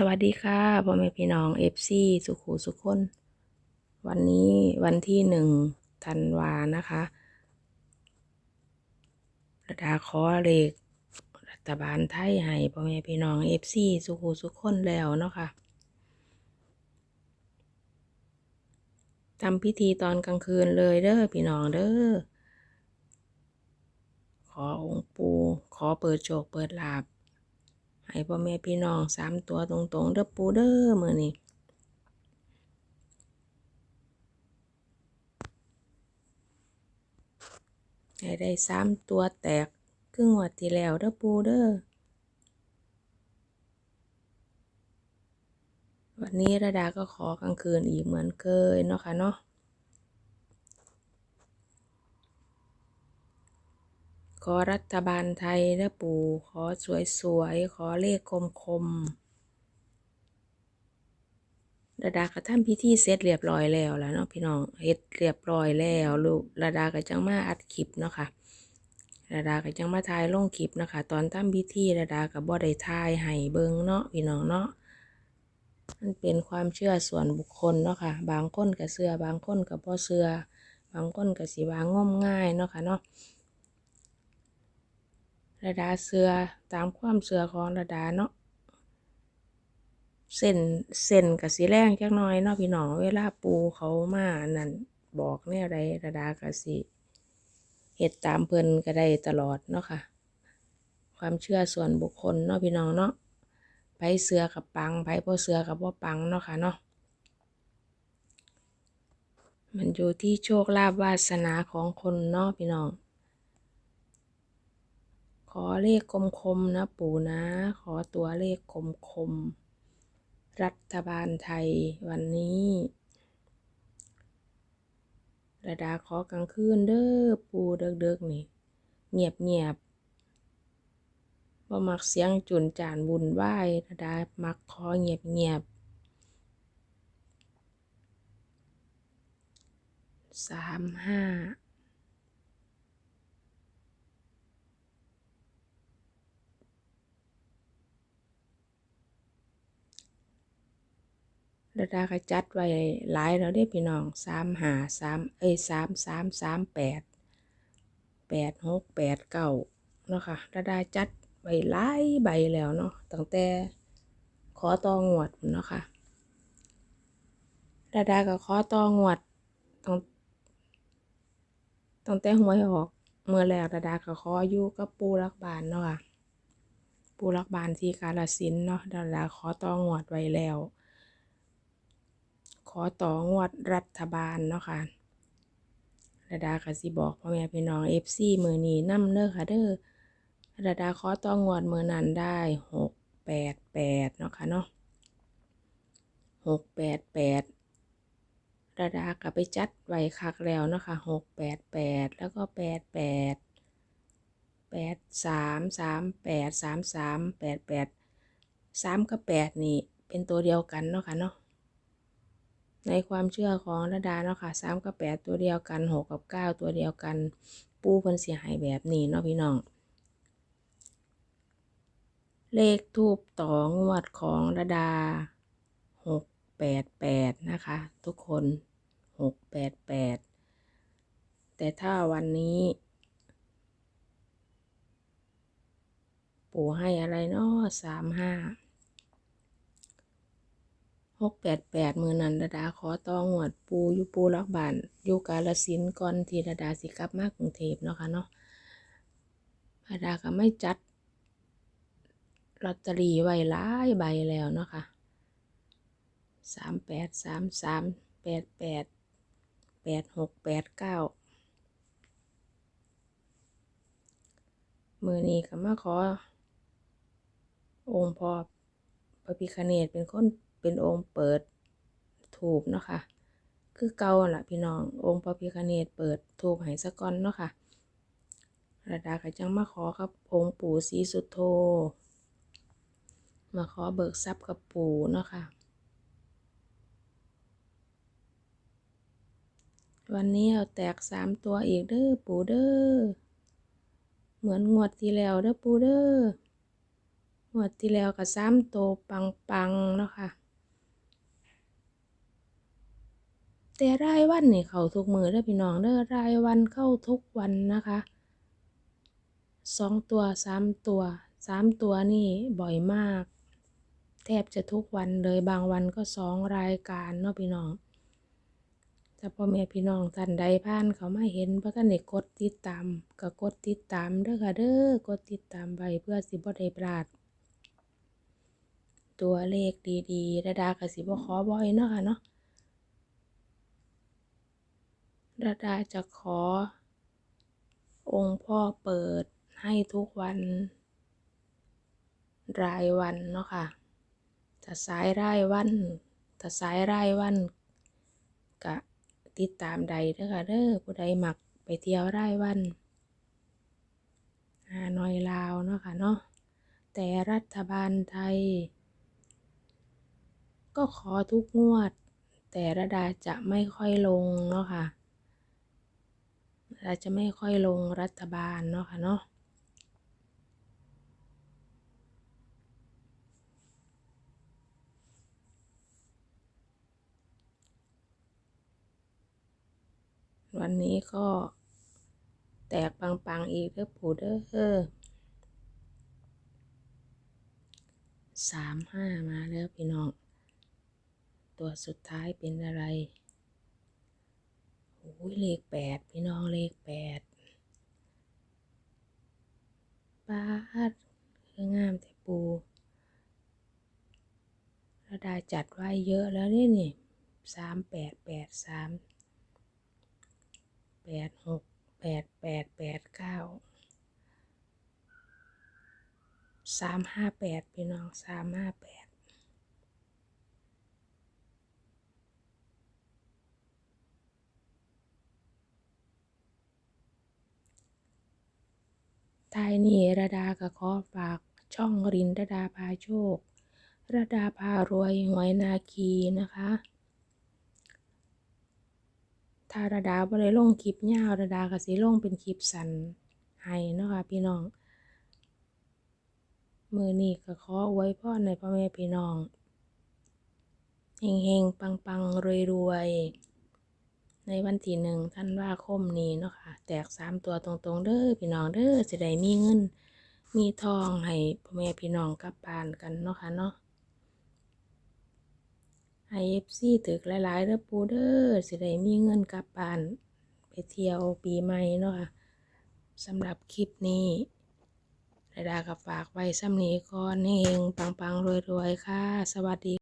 สวัสดีค่ะพ่อแม่พี่น้องเอฟซีสุขูสุขคน วันนี้วันที่หนึ่งธันวานะคะระดาขอเลขรัฐบาลไทยให้พ่อแม่พี่น้องเอฟซีสุขูสุขคนแล้วเนาะค่ะทำพิธีตอนกลางคืนเลยเด้อพี่น้องเด้อขอองค์ปูขอเปิดโชคเปิดลาบ ให้พ่อแม่พี่น้องสามตัวตรงๆเด้อปูเด้อมือนี้ให้ได้สามตัวแตกครึ่งวัดที่แล้วเด้อปูเด้อวันนี้ระดาก็ขอกลางคืนอีกเหมือนเคยเนาะค่ะเนาะ ขอรัฐบาลไทยนะปู่ ขอสวยๆ ขอเลขคมๆระดาก็ทำพิธีเสร็จเรียบร้อยแล้วแล้วเนาะพี่น้องเฮ็ดเรียบร้อยแล้วลูกระดาก็จังมาอัดคลิปเนาะค่ะระดาก็จังมาถ่ายลงคลิปนะคะ ตอนทำพิธีระดาก็บ่ได้ถ่ายให้เบิ่งเนาะพี่น้องเนาะมันเป็นความเชื่อส่วนบุคคลเนาะค่ะ บางคนก็เชื่อบางคนก็บ่เชื่อบางคนก็สิว่างมง่ายเนาะค่ะเนาะ ระดาเสือตามความเสือของระดาเนาะเส้นเส้นกับสีแรงจักน่อยเนาะพี่น้องเวลาปูเขามานั่นบอกแนวใดระดากับสีเฮ็ดตามเพิ่นก็ได้ตลอดเนาะค่ะ ความเชื่อส่วนบุคคลเนาะพี่น้องเนาะไผเสือกับปังไผบ่อเสือกับบ่อปังเนาะค่ะเนาะมันอยู่ที่โชคลาภวาสนาของคนเนาะพี่น้อง อเลขคมๆนะปู่นะ ขอตัวเลขคมๆ รัฐบาลไทยวันนี้ระดาขอกลางคืนเด้อปู่เด็กๆนี่ เงียบเงียบบ่มักเสียงจุนจานบุญไหวระดามักขอเงียบเงียบสามห้า ระดาก็จัดไว้หลายแล้วเด้พี่น้องสามหาสามเอ้ยสามสามสามแปดแปดหกแปดเก้าเนาะค่ะระดาจัดไว้หลายใบแล้วเนาะตั้งแต่ขอตองวดเนาะค่ะระดาก็ขอตองวดตั้งตั้งแต่หวยออกเมื่อแล้วระดาก็ขออยู่กับปูรักบานเนาะค่ะปูรักบานที่กาลสินเนาะระดาขอตองวดไว้แล้ว อต่องวดรัฐบาลเนาะค่ะระดาก็สิบอกพ่อแม่พี่น้องเอฟซีมือนี้นํเด้อค่ะเด้อระดาขอต่องวดมือนั้นได้หกแปดแปดเนาะค่ะเนาะหกแปดแปดระดาก็ไปจัดไว้คักแล้วเนาะค่ะหกแปดแปดแล้วก็แปดแปดแปดสามสามแปดสามสามแปดแปดสามกับแปดนี่เป็นตัวเดียวกันเนาะค่ะเนาะ ในความเชื่อของระดาเนาะค่ะสามกับแปดตัวเดียวกันหกกับเก้าตัวเดียวกัน ปูเพิ่นเสียหายแบบนี้เนาะพี่น้อง เลขทูบต่องวดของระดาหกแปดแปดนะคะ ทุกคนหกแปดแปดแต่ถ้าวันนี้ ปู่ให้อะไรเนาะสามห้า หกแปดแปดมือนันระดาขอตองหวดปูยูปูรักบานยูกาลสินก่อนทีระดาสิกลับมากรุงเทพเนาะค่ะเนาะระดาก็ไม่จัดลอตเตอรี่ไว้หลายใบแล้วเนาะค่ะสามแปดสามสามแปดแปดแปดหกแปดเก้ามือนี้ก็มาขอ องค์พ่อพระพิคเนตเป็นคน เป็นองค์เปิดถูกเนาะค่ะ คือเก่าล่ะพี่น้อง องค์พระพิคเนตเปิดถูกให้สะก่อนเนาะค่ะระดาก็จังมาขอครับองค์ปู่ศรีสุโธ มาขอเบิกทรัพย์กับปู่เนาะค่ะ วันนี้เอาแตกสามตัวอีกเด้อปู่เด้อ เหมือนงวดที่แล้วเด้อปู่เด้องวดที่แล้วก็สามโตวปังๆเนาะค่ะ แต่รายวันนี่เข้าทุกมือเด้อพี่น้องเด้อรายวันเข้าทุกวันนะคะสองตัวสามตัวสามตัวนี่บ่อยมาก แทบจะทุกวันเลยบางวันก็สองรายการเนาะพี่น้องถ้าพ่อแม่พี่น้องท่านใดผ่านเขามาเห็นเพราะท่านได้กดติดตามก็กดติดตามเด้อค่ะเด้อกดติดตามไว้เพื่อสิบ่ได้พลาด ตัวเลขดีๆระดาก็สิบ่ขอบ่อยเนาะค่ะเนาะ ระดาจะขอ องค์พ่อเปิดให้ทุกวัน รายวันเนาะค่ะถ้าสายรายวันถ้าสายรายวันกะติดตามใดเด้อค่ะเด้อผู้ใดมักไปเที่ยวรายวันฮานอยลาวเนาะค่ะเนาะแต่รัฐบาลไทย ก็ขอทุกงวด แต่ระดาจะไม่ค่อยลงเนาะค่ะ เราจะไม่ค่อยลงรัฐบาลเนาะค่ะเนาะวันนี้ก็แตกปังๆอีกเด้อปู่เด้อสามห้ามาแล้วพี่น้อง ตัวสุดท้ายเป็นอะไร โอ้ยเลขแปดพี่น้องเลขแปดปาดคืองามแต่ปูระดาจัดไว้เยอะแล้วนี่นี่สามแปดแปดสามแปดหกแปดแปดแปดเก้าสามห้าแปดพี่น้องสามห้าแปด ทายนี่ระดาก็ขอฝากช่องรินระดาพาโชค ระดาพารวยหวยนาคีนะคะถ้าระดาบ่ได้ลงคลิปยาวระดาก็สิลงเป็นคลิปสั้นให้เนาะค่ะพี่น้องมือนี้ก็ขออวยพรในพ่อแม่พี่น้องเฮงเฮงปังปังรวยรวยๆ ในวันที่หนึ่งธันว่าคมนี้เนาะค่ะ แตกสามตัวตรงๆเด้อพี่น้องเด้อจะได้มีเงิน มีทองให้พ่อแม่พี่น้องกลับบ้านกันเนาะค่ะเนาะให้เอฟซีถึกหลายๆเด้อปูเด้อสิได้มีเงินกลับบ้าน ไปเที่ยวปีใหม่เนาะค่ะสำหรับคลิปนี้รดากับฝากไว้ซ้ำนี้ก่อนเฮงปังๆรวยๆค่ะ สวัสดี